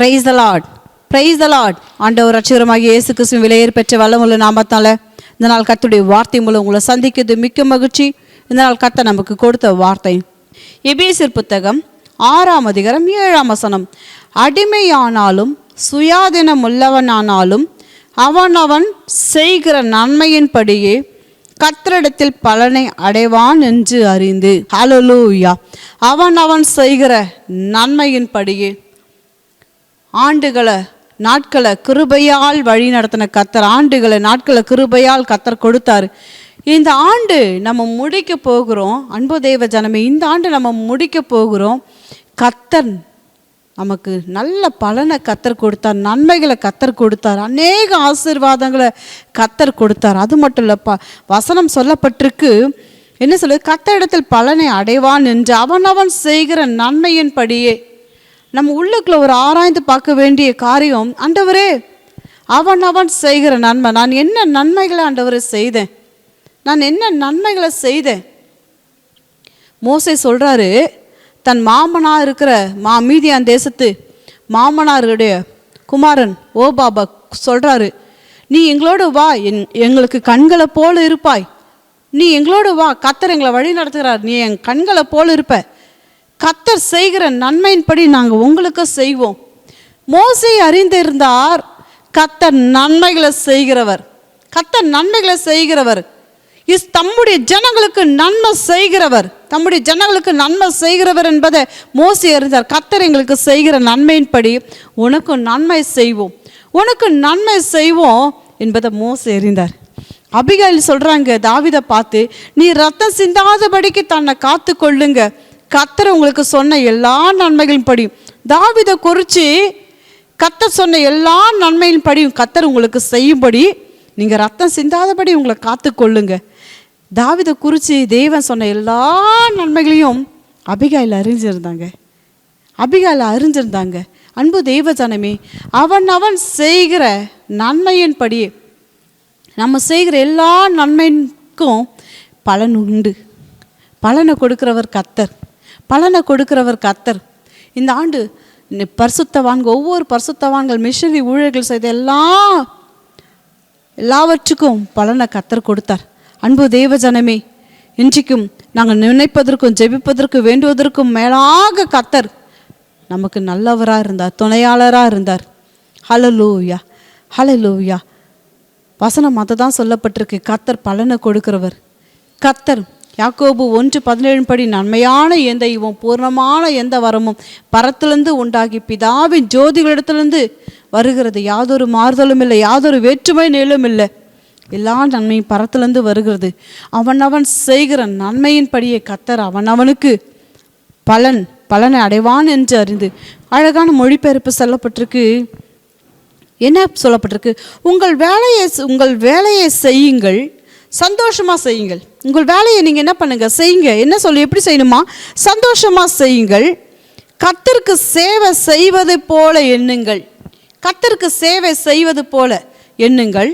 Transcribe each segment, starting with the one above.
Praise the lord praise the lord ஆண்டவர் ரட்சகரமாகிய இயேசு கிறிஸ்துவின் விலையேறு பெற்ற வல்லமுள்ள நாமத்தால் இந்த நாள் கத்துடைய வார்த்தை மூலம் உங்களை சந்திக்கிறது மிக்க மகிழ்ச்சி. இந்த நாள் கத்தை நமக்கு கொடுத்த வார்த்தை. எபேசிர் புத்தகம் ஆறாம் அதிகாரம் ஏழாம் வசனம். அடிமையானாலும் சுயாதீனம் உள்ளவனானாலும் அவனவன் செய்கிற நன்மையின்படியே கத்தரிடத்தில் பலனை அடைவான் என்று அறிந்து. ஹalleluya அவன் அவன் செய்கிற நன்மையின்படியே ஆண்டுகளை நாட்களை கிருபையால் வழி நடத்தின கத்தர் ஆண்டுகளை நாட்களை கிருபையால் கத்தர் கொடுத்தாரு. இந்த ஆண்டு நம்ம முடிக்க போகிறோம். அன்பு தெய்வ ஜனமே இந்த ஆண்டு நம்ம முடிக்க போகிறோம். கத்தர் நமக்கு நல்ல பலனை கத்தர் கொடுத்தார் நன்மைகளை கத்தர் கொடுத்தார் அநேக ஆசீர்வாதங்களை கத்தர் கொடுத்தார். அது மட்டும் இல்லைப்பா வசனம் சொல்லப்பட்டிருக்கு. என்ன சொல்லுது? கத்தரிடத்தில் பலனை அடைவான் என்று அவனவன் செய்கிற நன்மையின்படியே. நம்ம உள்ளுக்குள்ள ஒரு ஆராய்ந்து பார்க்க வேண்டிய காரியம் ஆண்டவரே அவன் அவன் செய்கிற நன்மை. நான் என்ன நன்மைகளை ஆண்டவரை செய்தேன்? நான் என்ன நன்மைகளை செய்தேன்? மோசை சொல்கிறாரு தன் மாமனா இருக்கிற மா மீதியான் தேசத்து மாமனாருடைய குமாரன் ஓ பாபா சொல்கிறாரு நீ எங்களோடு வா என் எங்களுக்கு கண்களை போல இருப்பாய். நீ எங்களோடு வா கத்தர் எங்களை வழி நடத்துகிறார். நீ என் கண்களை போல இருப்ப. கத்தர் செய்கிற நன்மையின்படி நாங்கள் உங்களுக்கு செய்வோம். மோசை அறிந்திருந்தார் கத்தர் நன்மைகளை செய்கிறவர். கத்தர் நன்மைகளை செய்கிறவர். இஸ் தம்முடைய ஜனங்களுக்கு நன்மை செய்கிறவர். தம்முடைய ஜனங்களுக்கு நன்மை செய்கிறவர் என்பதை மோசி அறிந்தார். கத்தர் எங்களுக்கு செய்கிற நன்மையின்படி உனக்கு நன்மை செய்வோம். உனக்கு நன்மை செய்வோம் என்பதை மோசி அறிந்தார். அபிகாயில் சொல்கிறாங்க தாவிதை பார்த்து நீ ரத்தம் சிந்தாதபடிக்கு தன்னை காத்து கொள்ளுங்க கத்தர் உங்களுக்கு சொன்ன எல்லா நன்மைகளின் படியும். தாவிதை குறித்து கத்தர் சொன்ன எல்லா நன்மையின் படியும் கத்தர் உங்களுக்கு செய்யும்படி நீங்கள் ரத்தம் சிந்தாதபடி உங்களை காத்து கொள்ளுங்க. தாவிதை குறித்து தேவன் சொன்ன எல்லா நன்மைகளையும் அபிகாயில் அறிஞ்சிருந்தாங்க. அபிகாயில் அறிஞ்சிருந்தாங்க. அன்பு தெய்வ அவன் அவன் செய்கிற நன்மையின்படியே நம்ம செய்கிற எல்லா நன்மைக்கும் பலன் உண்டு. பலனை கொடுக்குறவர் கத்தர் பலனை கொடுக்கிறவர் கத்தர் இந்த ஆண்டு பரிசுத்தவான்கள் ஒவ்வொரு பரிசுத்தவான்கள் மிஷனரி ஊழியர்கள் செய்த எல்லா எல்லாவற்றுக்கும் பலனை கத்தர் கொடுத்தார். அன்பு தெய்வஜனமே இன்றைக்கும் நாங்கள் நினைப்பதற்கும் ஜெபிப்பதற்கும் வேண்டுவதற்கும் மேலாக கத்தர் நமக்கு நல்லவராக இருந்தார் துணையாளராக இருந்தார். ஹலலூயா ஹலலூயா வசனம் அதை தான் சொல்லப்பட்டிருக்கு. கத்தர் பலனை கொடுக்கிறவர். கத்தர் யாக்கோபு ஒன்று பதினேழு படி நன்மையான எந்த இவன் பூர்ணமான எந்த வரமும் பரத்திலிருந்து உண்டாகி பிதாவின் ஜோதிகளிடத்திலிருந்து வருகிறது. யாதொரு மாறுதலும் இல்லை யாதொரு வேற்றுமை நிலும் இல்லை. எல்லா நன்மையும் பரத்திலிருந்து வருகிறது. அவனவன் செய்கிற நன்மையின்படியே கத்தர் அவனவனுக்கு பலன் பலனை அடைவான் என்று அறிந்து அழகான மொழிபெயர்ப்பு சொல்லப்பட்டிருக்கு. என்ன சொல்லப்பட்டிருக்கு? உங்கள் வேலையை உங்கள் வேலையை செய்யுங்கள் சந்தோஷமாக செய்யுங்கள். உங்கள் வேலையை நீங்கள் என்ன பண்ணுங்க? செய்யுங்க. என்ன சொல்லி எப்படி செய்யணுமா? சந்தோஷமாக செய்யுங்கள். கத்தருக்கு சேவை செய்வது போல எண்ணுங்கள். கத்தருக்கு சேவை செய்வது போல எண்ணுங்கள்.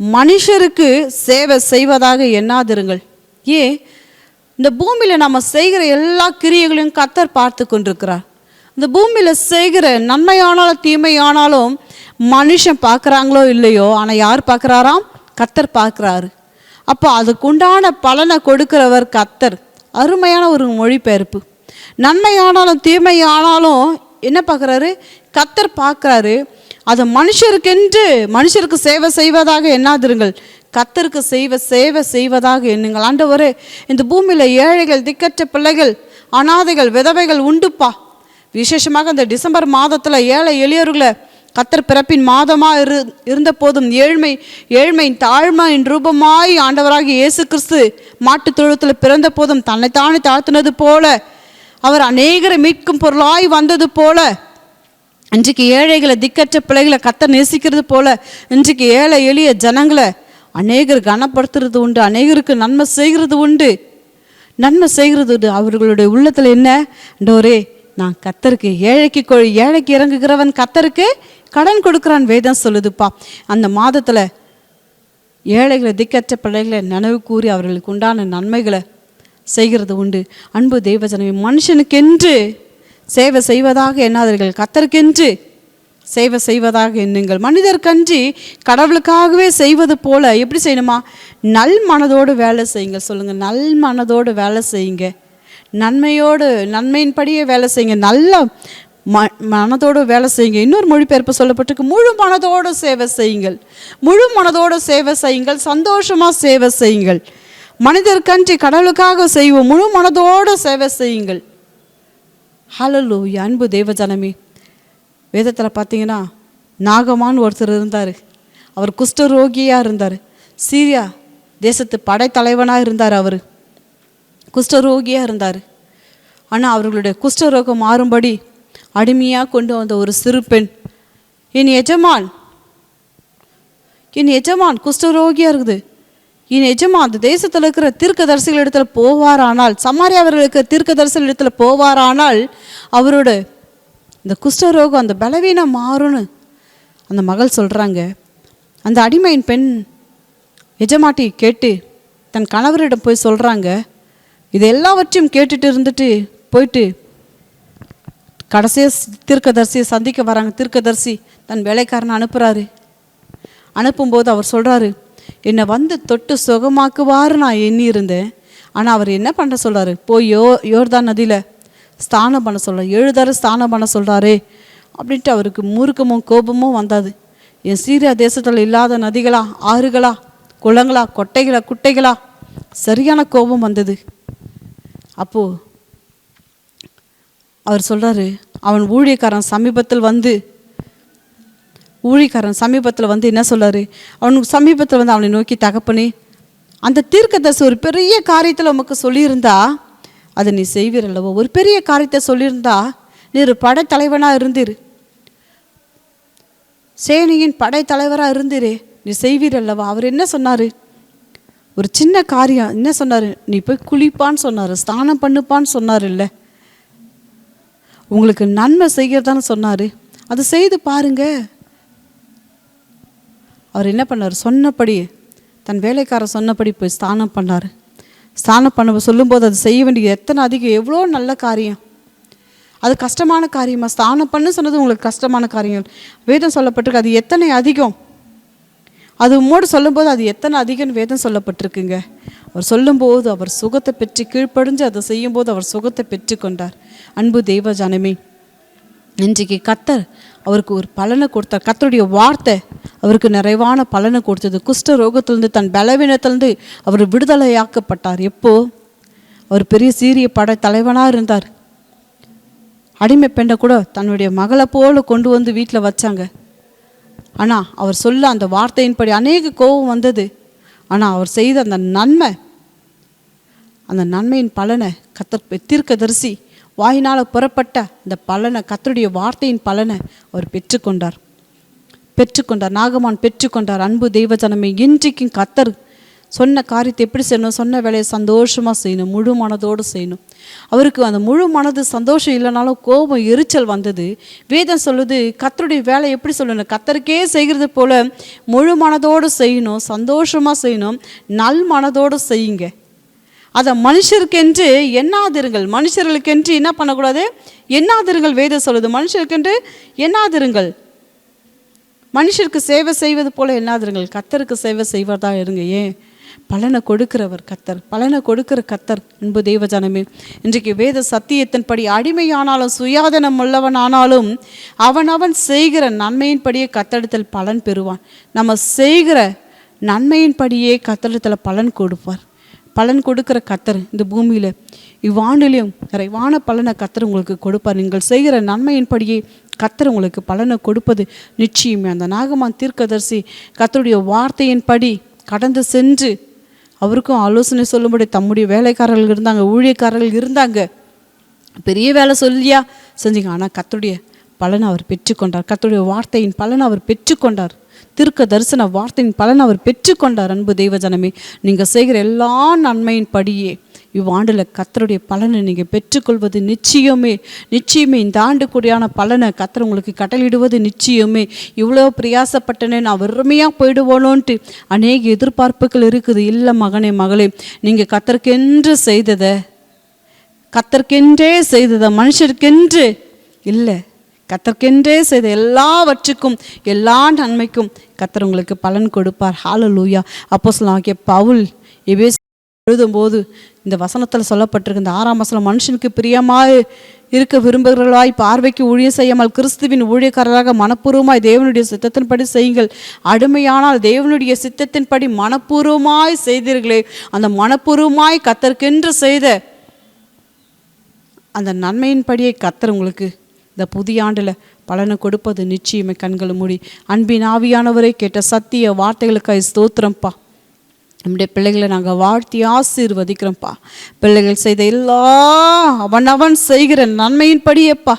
மனுஷருக்கு சேவை செய்வதாக எண்ணாதிருங்கள். ஏன்? இந்த பூமியில் நம்ம செய்கிற எல்லா கிரியைகளையும் கத்தர் பார்த்து கொண்டிருக்கிறார். இந்த பூமியில் செய்கிற நன்மையானாலும் தீமையானாலும் மனுஷன் பார்க்குறாங்களோ இல்லையோ? ஆனால் யார் பார்க்குறாராம்? கத்தர் பார்க்குறாரு. அப்போ அதுக்குண்டான பலனை கொடுக்கிறவர் கத்தர். அருமையான ஒரு மொழிபெயர்ப்பு. நன்மையானாலும் தீமையானாலும் என்ன பார்க்குறாரு? கத்தர் பார்க்குறாரு அது மனுஷருக்கென்று மனுஷருக்கு சேவை செய்வதாக எண்ணாதிருங்கள். கத்தருக்கு செய்வ சேவை செய்வதாக எண்ணுங்கள். ஆண்டவரே இந்த பூமியில் ஏழைகள் திக்கற்ற பிள்ளைகள் அனாதைகள் விதவைகள் உண்டுப்பா. விசேஷமாக இந்த டிசம்பர் மாதத்தில் ஏழை எளியவர்களை கத்தர் பிறப்பின் மாதமாக இரு இருந்த போதும் ஏழ்மை ஏழ்மையின் தாழ்மையின் ரூபமாய் ஆண்டவராகி இயேசு கிறிஸ்து மாட்டுத் தொழுத்தில் பிறந்த போதும் தன்னைத்தானே தாழ்த்தினது போல அவர் அநேகரை மீட்கும் பொருளாய் வந்தது போல இன்றைக்கு ஏழைகளை திக்கற்ற பிள்ளைகளை கத்த நேசிக்கிறது போல இன்றைக்கு ஏழை எளிய ஜனங்களை அநேகர் கனப்படுத்துறது உண்டு அநேகருக்கு நன்மை செய்கிறது உண்டு. நன்மை செய்கிறது உண்டு. அவர்களுடைய உள்ளத்தில் என்ன? டோரே நான் கத்தருக்கு ஏழைக்கு கொ- ஏழைக்கு இறங்குகிறவன் கத்தருக்கு கடன் கொடுக்குறான் வேதம் சொல்லுதுப்பா. அந்த மாதத்தில் ஏழைகளை திக்கற்ற பிள்ளைகளை நினைவு கூறி அவர்களுக்கு உண்டான நன்மைகளை செய்கிறது உண்டு. அன்பு தெய்வஜனமே மனுஷனுக்கென்று சேவை செய்வதாக எண்ணாதீர்கள். கத்தருக்கென்று சேவை செய்வதாக எண்ணுங்கள். மனிதர்கன்றி கடவுளுக்காகவே செய்வது போல எப்படி செய்யணுமா? நல் மனதோடு வேலை செய்யுங்க சொல்லுங்கள் நல் மனதோடு வேலை செய்யுங்க. நன்மையோடு நன்மையின்படியே வேலை செய்யுங்க. நல்ல ம மனதோடு வேலை செய்யுங்க. இன்னொரு மொழிபெயர்ப்பு சொல்லப்பட்டிருக்கு. முழு மனதோடு சேவை செய்யுங்கள். முழு மனதோடு சேவை செய்யுங்கள். சந்தோஷமாக சேவை செய்யுங்கள். மனிதர்கன்றி கடவுளுக்காக செய்வோம். முழு மனதோடு சேவை செய்யுங்கள். ஹலலு அன்பு தேவஜனமே. வேதத்தில் பார்த்தீங்கன்னா நாகமான் ஒருத்தர் இருந்தார். அவர் குஷ்டரோகியாக இருந்தார். சீரியா தேசத்து படைத்தலைவனாக இருந்தார் அவர். குஷ்டரோகியாக இருந்தார். ஆனால் அவர்களுடைய குஷ்டரோகம் மாறும்படி அடிமையாக கொண்டு வந்த ஒரு சிறு பெண். என் எஜமான் என் எஜமான் குஷ்டரோகியாக இருக்குது. என் எஜமான் அந்த தேசத்தில் இருக்கிற தீர்க்கதரிசிகள் இடத்துல போவாரானால் சமாரியாவர்களுக்கு தீர்க்கதரிசிகள் இடத்துல போவாரானால் அவரோட இந்த குஷ்டரோகம் அந்த பலவீனம் மாறும்னு அந்த மகள் சொல்கிறாங்க அந்த அடிமையின் பெண் எஜமாட்டி கேட்டு தன் கணவரிடம் போய் சொல்கிறாங்க இது எல்லாவற்றையும் கேட்டுட்டு இருந்துட்டு போயிட்டு கடைசியாக தீர்க்கதரிசியை சந்திக்க வராங்க. தீர்க்கதரிசி தன் வேலைக்காரனை அனுப்புகிறாரு அனுப்பும்போது அவர் சொல்கிறாரு என்னை வந்து தொட்டு சுகமாக்குவாரு நான் எண்ணி இருந்தேன் ஆனால் அவர் என்ன பண்ண சொல்கிறாரு போய் யோ யோர்தான் நதியில் ஸ்தானம் பண்ண சொல்கிறார் ஏழு ஸ்தானம் பண்ண சொல்கிறாரே அப்படின்ட்டு அவருக்கு மூர்க்கமும் கோபமும் வந்தாது. என் சீரியா தேசத்தில் இல்லாத நதிகளா ஆறுகளா குளங்களா கொட்டைகளா குட்டைகளா? சரியான கோபம் வந்தது. அப்போது அவர் சொல்கிறாரு அவன் ஊழியக்காரன் சமீபத்தில் வந்து ஊழிக்காரன் சமீபத்தில் வந்து என்ன சொல்கிறாரு அவனுக்கு சமீபத்தில் வந்து அவனை நோக்கி தகப்பனே அந்த தீர்க்கதரிசி ஒரு பெரிய காரியத்தில் உமக்கு சொல்லியிருந்தா அதை நீ செய்வீர் அல்லவோ? ஒரு பெரிய காரியத்தை சொல்லியிருந்தா நீ ஒரு படைத்தலைவனாக இருந்தீர். சேனியின் படைத்தலைவராக இருந்தீரே நீ செய்வீர் அல்லவா? அவர் என்ன சொன்னார்? ஒரு சின்ன காரியம். என்ன சொன்னார்? நீ போய் குளிப்பான்னு சொன்னார் ஸ்நானம் பண்ணுப்பான்னு சொன்னார் இல்லை. உங்களுக்கு நன்மை செய்கிறதான்னு சொன்னார். அதை செய்து பாருங்க. அவர் என்ன பண்ணார்? சொன்னபடி தன் வேலைக்காரர் சொன்னபடி போய் ஸ்தானம் பண்ணார். ஸ்தானம் பண்ண சொல்லும்போது அது செய்ய வேண்டிய எத்தனை அதிகம் எவ்வளோ நல்ல காரியம். அது கஷ்டமான காரியமாக ஸ்தானம் பண்ணு சொன்னது உங்களுக்கு கஷ்டமான காரியம். வேதம் சொல்லப்பட்டிருக்கு அது எத்தனை அதிகம்? அது உம்மோடு சொல்லும்போது அது எத்தனை அதிகம்னு வேதம் சொல்லப்பட்டிருக்குங்க. அவர் சொல்லும்போது அவர் சுகத்தை பெற்று கீழ்ப்படிஞ்சு அதை செய்யும்போது அவர் சுகத்தை பெற்றுக்கொண்டார் அன்பு தெய்வ ஜனமே இன்றைக்கு கத்தர் அவருக்கு ஒரு பலனை கொடுத்தார். கத்தருடைய வார்த்தை அவருக்கு நிறைவான பலனை கொடுத்தது. குஷ்ட ரோகத்திலிருந்து தன் பலவீனத்திலிருந்து அவர் விடுதலையாக்கப்பட்டார். எப்போ? அவர் பெரிய சீரிய படை தலைவனாக இருந்தார். அடிமை பெண்ணை கூட தன்னுடைய மகளை போல கொண்டு வந்து வீட்டில் வச்சாங்க. ஆனால் அவர் சொல்ல அந்த வார்த்தையின்படி அநேக கோபம் வந்தது. ஆனால் அவர் செய்த அந்த நன்மை அந்த நன்மையின் பலனை கத்தர் தீர்க்கதரிசி வாயினால் புறப்பட்ட அந்த பலனை கத்தருடைய வார்த்தையின் பலனை அவர் பெற்றுக்கொண்டார். பெற்றுக்கொண்டார் நாகமான் பெற்றுக்கொண்டார். அன்பு தெய்வ ஜனமே இன்றைக்கும் கத்தர் சொன்ன காரியத்தை எப்படி செய்யணும்? சொன்ன வேலையை சந்தோஷமாக செய்யணும் முழு மனதோடு செய்யணும். அவருக்கு அந்த முழு மனது சந்தோஷம் இல்லைனாலும் கோபம் எரிச்சல் வந்தது. வேதம் சொல்லுது கத்தருடைய வேலை எப்படி சொல்லணும்? கத்தருக்கே செய்கிறது போல் முழு மனதோடு செய்யணும் சந்தோஷமாக செய்யணும் நல் மனதோடு செய்யுங்க. அதை மனுஷருக்கென்று எண்ணாதிருங்கள். மனுஷர்களுக்கென்று என்ன பண்ணக்கூடாது? எண்ணாதிருங்கள் வேதம் சொல்லுது. மனுஷருக்கென்று எண்ணாதிருங்கள். மனுஷருக்கு சேவை செய்வது போல எண்ணாதிருங்கள். கத்தருக்கு சேவை செய்வதா இருங்க ஏன்? பலனை கொடுக்கிறவர் கத்தர். பலனை கொடுக்கிற கத்தர். அன்பு தெய்வஜனமே இன்றைக்கு வேத சத்தியத்தின்படி அடிமையானாலும் சுயாதனம் உள்ளவனானாலும் அவனவன் செய்கிற நன்மையின்படியே கத்தெடுத்தல் பலன் பெறுவான். நம்ம செய்கிற நன்மையின்படியே கத்தெடுத்தல பலன் கொடுப்பார். பலன் கொடுக்கிற கத்தர் இந்த பூமியில். இவ்வாண்டிலையும் நிறைவான பலனை கத்தர் உங்களுக்கு கொடுப்பார். நீங்கள் செய்கிற நன்மையின்படியே கத்தர் உங்களுக்கு பலனை கொடுப்பது நிச்சயமே. அந்த நாகமான் தீர்க்கதரிசி கத்தருடைய வார்த்தையின்படி கடந்து சென்று அவருக்கும் ஆலோசனை சொல்லும்படி தம்முடைய வேலைக்காரர்கள் இருந்தாங்க ஊழியக்காரர்கள் இருந்தாங்க. பெரிய வேலை சொல்லியா? செஞ்சீங்க. ஆனால் கத்துடைய பலனை அவர் பெற்றுக்கொண்டார். கத்துடைய வார்த்தையின் பலனை அவர் பெற்றுக்கொண்டார். திருக்க தரிசன வார்த்தையின் பலனை அவர் பெற்றுக்கொண்டார். அன்பு தெய்வ ஜனமே நீங்கள் செய்கிற எல்லா நன்மையின் படியே இவ்வாண்டில் கத்தருடைய பலனை நீங்கள் பெற்றுக்கொள்வது நிச்சயமே. நிச்சயமே இந்த ஆண்டுக்குடியான பலனை கத்தர் உங்களுக்கு கட்டளிடுவது நிச்சயமே. இவ்வளோ பிரயாசப்பட்டனே நான் வெறுமையாக போயிடுவோனோன்ட்டு அநேக எதிர்பார்ப்புகள் இருக்குது. இல்லை மகனே மகளே நீங்கள் கத்தருக்கென்று செய்ததை கத்தர்க்கென்றே செய்ததை மனுஷருக்கென்று இல்லை. கத்தர்க்கென்றே செய்த எல்லாவற்றுக்கும் எல்லா நன்மைக்கும் கத்தர் உங்களுக்கு பலன் கொடுப்பார். ஹalleluya. அப்போஸ்தலனாகிய பவுல் எபேஸ் எழுதும்போது இந்த வசனத்தில் சொல்லப்பட்டிருக்கு இந்த ஆறாம் வசனம் மனுஷனுக்கு பிரியமாய் இருக்க விரும்புகிறவர்களாய் பார்வைக்கு ஊழியம் செய்யாமல் கிறிஸ்துவின் ஊழியக்காரராக மனப்பூர்வமாய் தேவனுடைய சித்தத்தின்படி செய்யுங்கள். அடிமையானால் தேவனுடைய சித்தத்தின்படி மனப்பூர்வமாய் செய்தீர்களே. அந்த மனப்பூர்வமாய் கத்தருக்கென்று செய்த அந்த நன்மையின்படியே கத்தர் உங்களுக்கு இந்த புதிய ஆண்டில் பலனை கொடுப்பது நிச்சயமே கண்கள் மூடி. அன்பின் ஆவியானவரை கேட்ட சத்திய வார்த்தைகளுக்காய் ஸ்தோத்திரம்ப்பா நம்முடைய பிள்ளைகளை நாங்கள் வாழ்த்தி ஆசீர்வதிக்கிறோம்ப்பா. பிள்ளைகள் செய்த எல்லா அவன் அவன் செய்கிற நன்மையின்படியேப்பா.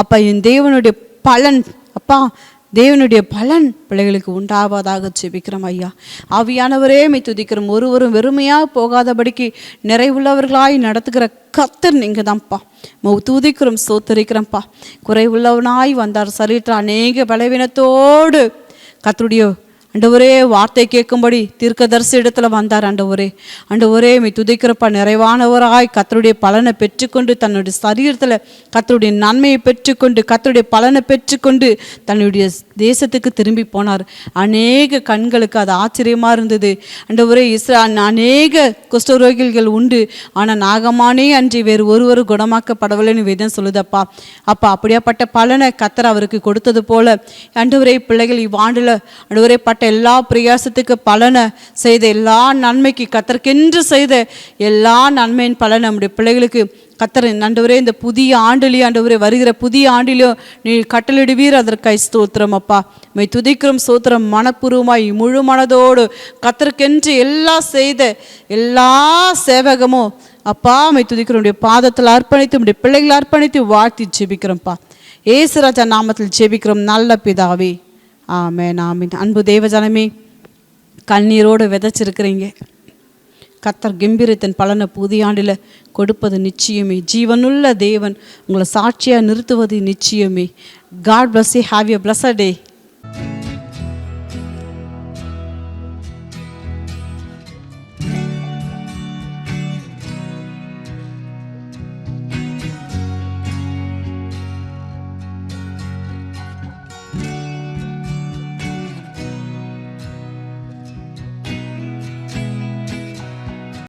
அப்பா என் தேவனுடைய பலன் அப்பா தேவனுடைய பலன் பிள்ளைகளுக்கு உண்டாவதாக ஜெபிக்கிறோம் ஐயா. ஆவியானவரே மை துதிக்கிறோம். ஒருவரும் வெறுமையாக போகாதபடிக்கு நிறைவுள்ளவர்களாய் நடத்துகிற கத்தர் நீங்கள் தான்ப்பா துதிக்கிறோம் சோத்தரிக்கிறோம்ப்பா குறைவுள்ளவனாய் வந்தார் சரீரத்தில் அநேக பலவீனத்தோடு கத்தருடைய ஆண்டவரே வார்த்தை கேட்கும்படி தீர்க்கதரிசி இடத்துல வந்தார் ஆண்டவரே. ஒரே மீ துதிக்கிறப்ப நிறைவானவராய் கத்தருடைய பலனை பெற்றுக்கொண்டு தன்னுடைய சரீரத்தில் கத்தருடைய நன்மையை பெற்றுக்கொண்டு கத்தருடைய பலனை பெற்றுக்கொண்டு தன்னுடைய தேசத்துக்கு திரும்பி போனார். அநேக கண்களுக்கு அது ஆச்சரியமாக இருந்தது. ஆண்டவரே இஸ்ரா அநேக குஷ்டரோகிகள் உண்டு. ஆனால் நாகமானே அன்றி வேறு ஒருவர் குணமாக்கப்படவில்லைன்னு வேதம் சொல்லுதப்பா அப்பா. அப்படியாப்பட்ட பலனை கத்தர் அவருக்கு கொடுத்தது போல ஆண்டவரே பிள்ளைகள் இவ்வாண்டில் ஒரே பட்ட எல்லா பிரயாசத்துக்கு பலனை செய்த எல்லா நன்மைக்கு கத்தர்க்கென்று செய்த எல்லா நன்மையின் பலனை நம்முடைய பிள்ளைகளுக்கு கத்தர் ஆண்டவரே இந்த புதிய ஆண்டிலேயே ஆண்டவரே வருகிற புதிய ஆண்டிலையும் நீ கட்டளிடுவீர் அதற்காய் ஸ்தோத்திரம் அப்பா. மை துதிக்கிறோம் ஸ்தோத்திரம். மனப்பூர்வமாய் முழு மனதோடு கத்தருக்கென்று எல்லாம் செய்த எல்லா சேவகமும் அப்பா மை துதிக்கிறோம். உடைய பாதத்தில் அர்ப்பணித்து உடைய பிள்ளைகளை அர்ப்பணித்து வாழ்த்தி ஜெபிக்கிறோம்ப்பா ஏசுராஜா நாமத்தில் ஜெபிக்கிறோம். நல்ல பிதாவே. ஆமென் ஆமீன். அன்பு தேவஜனமே கண்ணீரோடு விதைச்சிருக்கிறீங்க. கத்தர் கம்பீரத்தின் பலனை புதிய ஆண்டில் கொடுப்பது நிச்சயமே. ஜீவனுள்ள தேவன் உங்களை சாட்சியாக நிறுத்துவது நிச்சயமே. God bless you have you bless day